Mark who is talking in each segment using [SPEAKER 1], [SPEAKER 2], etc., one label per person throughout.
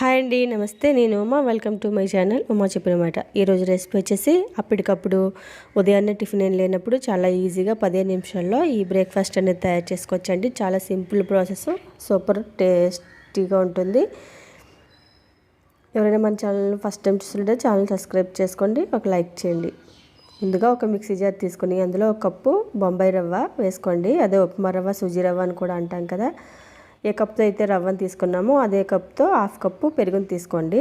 [SPEAKER 1] Hi అండి నమస్తే. నేను Uma. Welcome to my channel. Uma చెప్పినమాట ఈరోజు రెసిపీ వచ్చేసి అప్పటికప్పుడు ఉదయాన్నే టిఫిన్ ఏం లేనప్పుడు చాలా ఈజీగా పదిహేను నిమిషాల్లో ఈ బ్రేక్ఫాస్ట్ అనేది తయారు చేసుకోవచ్చండి. చాలా సింపుల్ ప్రాసెస్ సూపర్ టేస్టీగా ఉంటుంది. ఎవరైనా మన ఛానల్ ఫస్ట్ టైం చూస్తుంటే ఛానల్ సబ్స్క్రైబ్ చేసుకోండి ఒక లైక్ చేయండి. ముందుగా ఒక మిక్సీ జార్ తీసుకొని అందులో ఒక కప్పు బొంబాయి రవ్వ వేసుకోండి. అదే ఉప్మా రవ్వ సుజీ రవ్వ అని కూడా అంటాం కదా. ఏ కప్తో అయితే రవ్వను తీసుకున్నామో అదే కప్తో హాఫ్ కప్పు పెరుగుని తీసుకోండి.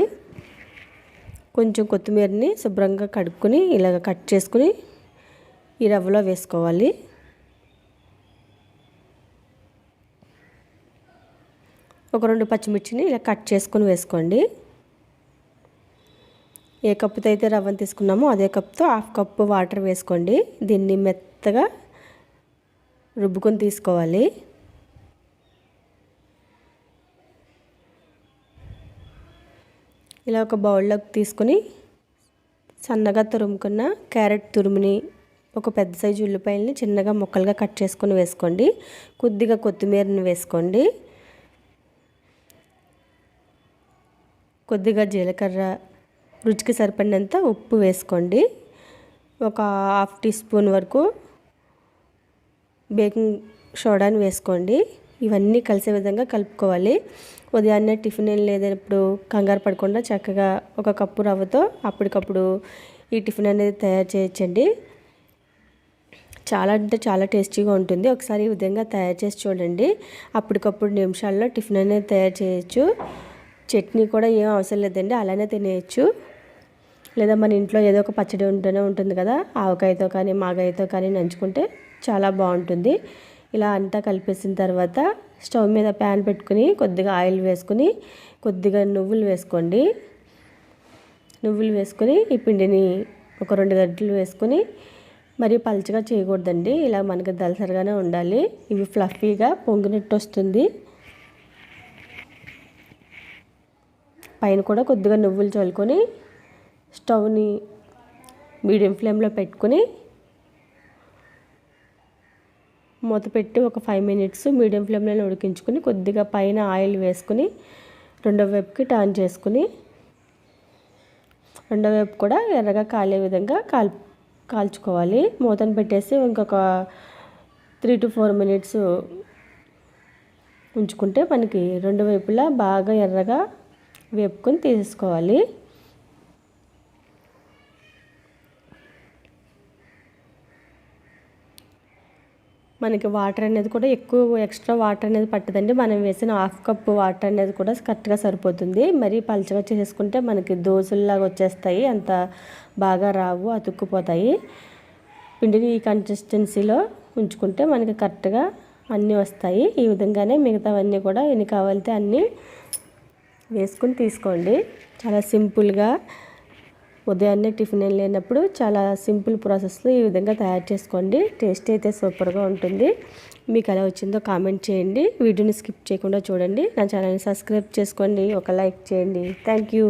[SPEAKER 1] కొంచెం కొత్తిమీరని శుభ్రంగా కడుక్కొని ఇలాగ కట్ చేసుకుని ఈ రవ్వలో వేసుకోవాలి. ఒక రెండు పచ్చిమిర్చిని ఇలా కట్ చేసుకొని వేసుకోండి. ఏ కప్పుతో అయితే రవ్వను తీసుకున్నామో అదే కప్తో హాఫ్ కప్పు వాటర్ వేసుకోండి. దీన్ని మెత్తగా రుబ్బుకొని తీసుకోవాలి. ఇలా ఒక బౌల్లోకి తీసుకుని సన్నగా తురుముకున్న క్యారెట్ తురుముని ఒక పెద్ద సైజు ఉల్లిపాయలని చిన్నగా ముక్కలుగా కట్ చేసుకొని వేసుకోండి. కొద్దిగా కొత్తిమీరని వేసుకోండి. కొద్దిగా జీలకర్ర రుచికి సరిపడినంత ఉప్పు వేసుకోండి. ఒక హాఫ్ టీ స్పూన్ వరకు బేకింగ్ సోడాని వేసుకోండి. ఇవన్నీ కలిసే విధంగా కలుపుకోవాలి. ఉదయాన్నే టిఫిన్ లేనప్పుడు కంగారు పడకుండా చక్కగా ఒక కప్పు రవ్వతో అప్పటికప్పుడు ఈ టిఫిన్ అనేది తయారు చేయొచ్చండి. చాలా అంటే చాలా టేస్టీగా ఉంటుంది. ఒకసారి ఈ విధంగా తయారు చేసి చూడండి. అప్పటికప్పుడు నిమిషాల్లో టిఫిన్ అనేది తయారు చేయొచ్చు. చట్నీ కూడా ఏం అవసరం లేదండి. అలానే తినేయచ్చు. లేదా మన ఇంట్లో ఏదో ఒక పచ్చడి ఉంటూనే ఉంటుంది కదా. ఆవకాయతో కానీ మాగాయతో కానీ నంచుకుంటే చాలా బాగుంటుంది. ఇలా అంతా కలిపేసిన తర్వాత స్టవ్ మీద ప్యాన్ పెట్టుకుని కొద్దిగా ఆయిల్ వేసుకుని కొద్దిగా నువ్వులు వేసుకోండి. నువ్వులు వేసుకొని ఈ పిండిని ఒక రెండు గంటలు వేసుకొని మరి పలుచగా చేయకూడదండి. ఇలా మనకి దలసరిగానే ఉండాలి. ఇవి ఫ్లఫీగా పొంగినట్టు వస్తుంది. పైన కూడా కొద్దిగా నువ్వులు చల్లుకొని స్టవ్ని మీడియం ఫ్లేమ్లో పెట్టుకొని మూత పెట్టి ఒక ఫైవ్ మినిట్స్ మీడియం ఫ్లేమ్లో ఉడికించుకుని కొద్దిగా పైన ఆయిల్ వేసుకుని రెండో వైపుకి టర్న్ చేసుకుని రెండో వైపు కూడా ఎర్రగా కాలే విధంగా కాల్ కాల్చుకోవాలి. మూతను పెట్టేసి ఇంకొక త్రీ టు ఫోర్ మినిట్స్ ఉంచుకుంటే మనకి రెండు వైపులా బాగా ఎర్రగా వేపుకొని తీసుకోవాలి మనకి వాటర్ అనేది కూడా ఎక్కువ ఎక్స్ట్రా వాటర్ అనేది పట్టదండి. మనం వేసిన హాఫ్ కప్ వాటర్ అనేది కూడా కరెక్ట్గా సరిపోతుంది. మరీ పలచగా చేసుకుంటే మనకి దోశల్లాగా వచ్చేస్తాయి. అంత బాగా రావు అతుక్కుపోతాయి. పిండిని ఈ కన్సిస్టెన్సీలో ఉంచుకుంటే మనకి కరెక్ట్గా అన్నీ వస్తాయి. ఈ విధంగానే మిగతావన్నీ కూడా ఎన్ని కావాలితే అన్నీ వేసుకుని తీసుకోండి. చాలా సింపుల్గా ఉదయాన్నే టిఫిన్ లేనప్పుడు చాలా సింపుల్ ప్రాసెస్లో ఈ విధంగా తయారు చేసుకోండి. టేస్ట్ అయితే సూపర్గా ఉంటుంది. మీకు ఎలా వచ్చిందో కామెంట్ చేయండి. వీడియోని స్కిప్ చేయకుండా చూడండి. నా ఛానల్ని సబ్స్క్రైబ్ చేసుకోండి. ఒక లైక్ చేయండి. Thank you.